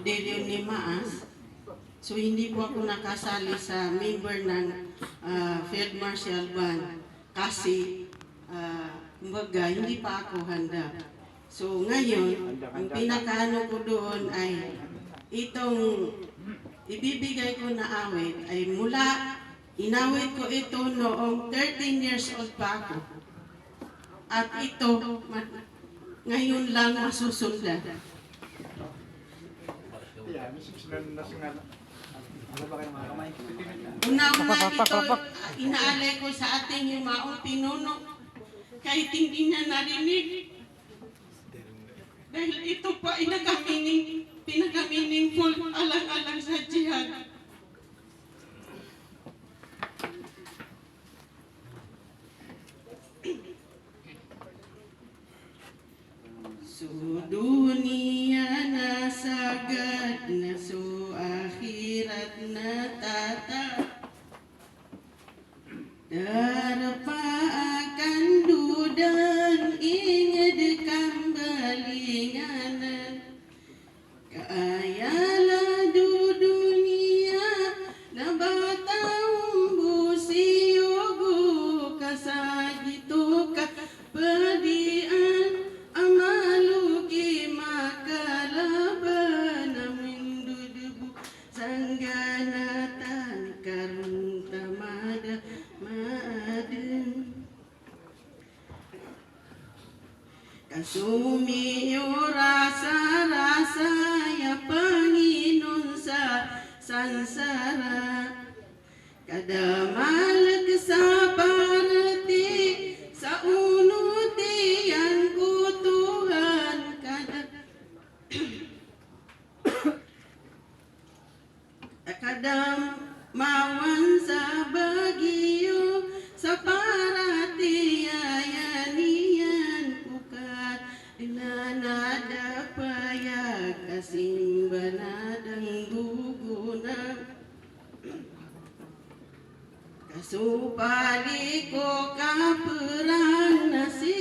Orderio ni Maas. So hindi po ako nakasali sa member ng ah, Field Marshal Band kasi ah, kumbaga hindi pa ako handa. So ngayon, ang pinakaano ko doon ay itong ibibigay ko na awit ay mula inawit ko ito noong 13 years old pa ako. At ito ngayon lang masusundan. Yeah, misis na nasingal. Ano ba kayo mga kamay? Una-una ito, inaalay ko sa ating yumaong pinuno kahit hindi niya narinig. Dahil ito pa ay nagamining, pinagamining full alang-alang sa jihad. Dunia agad na suahirat na tata. Karun tamada maaden Kasumiyo rasa-rasa ya Panginoon sa sansara Kadamalag sa Kadam mawan sa bagyo sa parati ayanian kukat dinanada payag kasing banadang guguna Kasupali ko kaperang nasi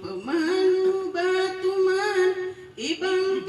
Lupa batuman Ibang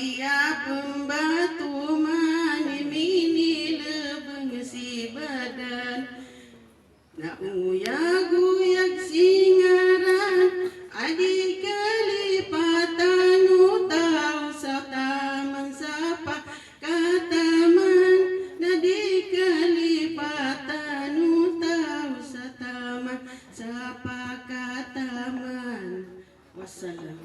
Keapia pembatu mani mini lebeng si badan. Na uya guyak singaran Adi kalipatan utau sa taman sapa kataman Na di kalipatan utau sa taman sapa kataman Wassalam